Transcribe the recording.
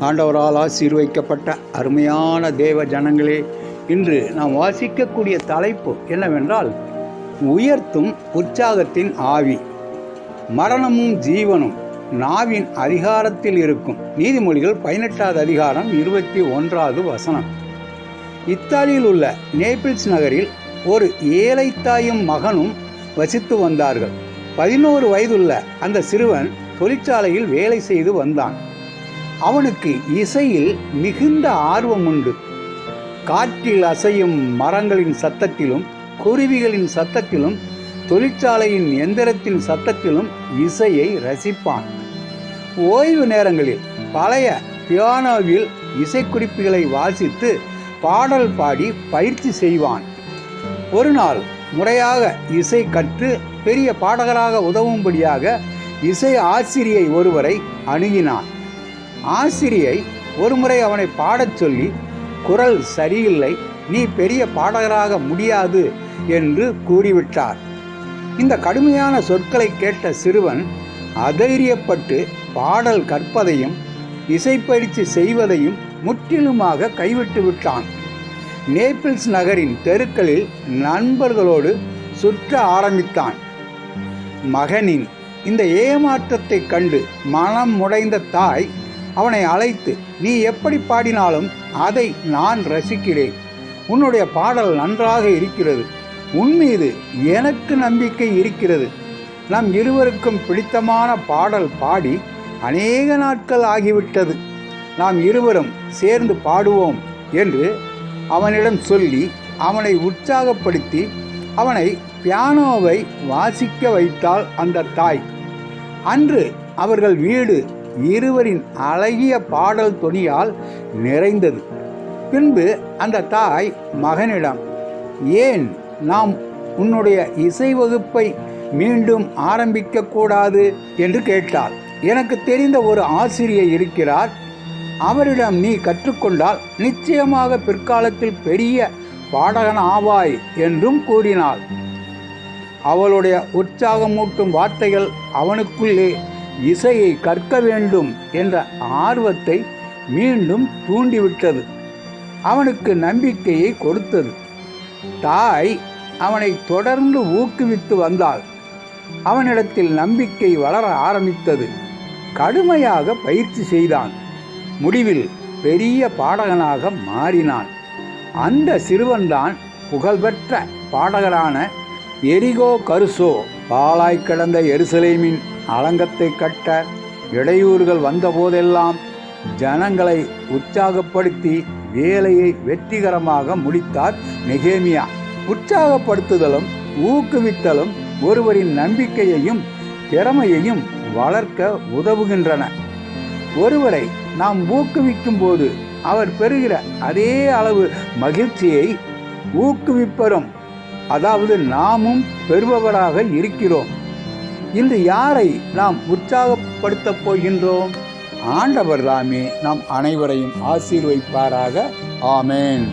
ஆண்டவரால் ஆசீர்வைக்கப்பட்ட அருமையான தேவ ஜனங்களே இன்று நாம் வாசிக்கக்கூடிய தலைப்பு என்னவென்றால் உயர்த்தும் உற்சாகத்தின் ஆவி. மரணமும் ஜீவனும் நாவின் அதிகாரத்தில் இருக்கும். நீதிமொழிகள் பதினெட்டாவது அதிகாரம் இருபத்தி ஒன்றாவது வசனம். இத்தாலியில் உள்ள நேபிள்ஸ் நகரில் ஒரு ஏழை தாயும் மகனும் வசித்து வந்தார்கள். பதினோரு வயதுள்ள அந்த சிறுவன் தொழிற்சாலையில் வேலை செய்து வந்தான். அவனுக்கு இசையில் மிகுந்த ஆர்வம் உண்டு. காற்றில் அசையும் மரங்களின் சத்தத்திலும் குருவிகளின் சத்தத்திலும் தொழிற்சாலையின் எந்திரத்தின் சத்தத்திலும் இசையை ரசிப்பான். ஓய்வு நேரங்களில் பழைய பியானோவில் இசைக்குறிப்புகளை வாசித்து பாடல் பாடி பயிற்சி செய்வான். ஒரு நாள் முறையாக இசை கற்று பெரிய பாடகராக உதவும்படியாக இசை ஆசிரியை ஒருவரை அணுகினான். ஆசிரியை ஒருமுறை அவனை பாடச் சொல்லி குரல் சரியில்லை நீ பெரிய பாடகராக முடியாது என்று கூறிவிட்டார். இந்த கடுமையான சொற்களை கேட்ட சிறுவன் அதைரியப்பட்டு பாடல் கற்பதையும் இசைப்பயிற்சி செய்வதையும் முற்றிலுமாக கைவிட்டு விட்டான். நேபிள்ஸ் நகரின் தெருக்களில் நண்பர்களோடு சுற்ற ஆரம்பித்தான். மகனின் இந்த ஏமாற்றத்தை கண்டு மனம் முடைந்த தாய் அவனை அழைத்து நீ எப்படி பாடினாலும் அதை நான் ரசிக்கிறேன். உன்னுடைய பாடல் நன்றாக இருக்கிறது. உன்மீது எனக்கு நம்பிக்கை இருக்கிறது. நம் இருவருக்கும் பிடித்தமான பாடல் பாடி அநேக நாட்கள் ஆகிவிட்டது. நாம் இருவரும் சேர்ந்து பாடுவோம் என்று அவனிடம் சொல்லி அவனை உற்சாகப்படுத்தி அவனை பியானோவை வாசிக்க வைத்தாள் அந்த தாய். அன்று அவர்கள் வீடு இருவரின் அழகிய பாடல் தொனியால் நிறைந்தது. பின்பு அந்த தாய் மகனிடம் ஏன் நாம் உன்னுடைய இசை வகுப்பை மீண்டும் ஆரம்பிக்க கூடாது? என்று கேட்டாள். எனக்கு தெரிந்த ஒரு ஆசிரியர் இருக்கிறார். அவரிடம் நீ கற்றுக்கொண்டால் நிச்சயமாக பிற்காலத்தில் பெரிய பாடகன் ஆவாய் என்றும் கூறினாள். அவளுடைய உற்சாகமூட்டும் வார்த்தைகள் அவனுக்குள்ளே இசையை கற்க வேண்டும் என்ற ஆர்வத்தை மீண்டும் தூண்டிவிட்டது. அவனுக்கு நம்பிக்கையை கொடுத்தது. தாய் அவனை தொடர்ந்து ஊக்குவித்து வந்தாள். அவனிடத்தில் நம்பிக்கை வளர ஆரம்பித்தது. கடுமையாக பயிற்சி செய்தான். முடிவில் பெரிய பாடகனாக மாறினான். அந்த சிறுவன்தான் புகழ்பெற்ற பாடகரான எரிகோ கருசோ. பாலாய் கிடந்த எருசலேமின் அலங்கத்தை கட்ட இடையூறுகள் வந்தபோதெல்லாம் ஜனங்களை உற்சாகப்படுத்தி வேலையை வெற்றிகரமாக முடித்தார் நெகேமியா. உற்சாகப்படுத்துதலும் ஊக்குவித்தலும் ஒருவரின் நம்பிக்கையையும் திறமையையும் வளர்க்க உதவுகின்றன. ஒருவரை நாம் ஊக்குவிக்கும் போது அவர் பெறுகிற அதே அளவு மகிழ்ச்சியை ஊக்குவிப்பரும். அதாவது நாமும் பெறுபவராக இருக்கிறோம். இன்று யாரை நாம் உற்சாகப்படுத்தப் போகின்றோம்? ஆண்டவர் தாமே நாம் அனைவரையும் ஆசீர்வைப்பாராக ஆமேன்.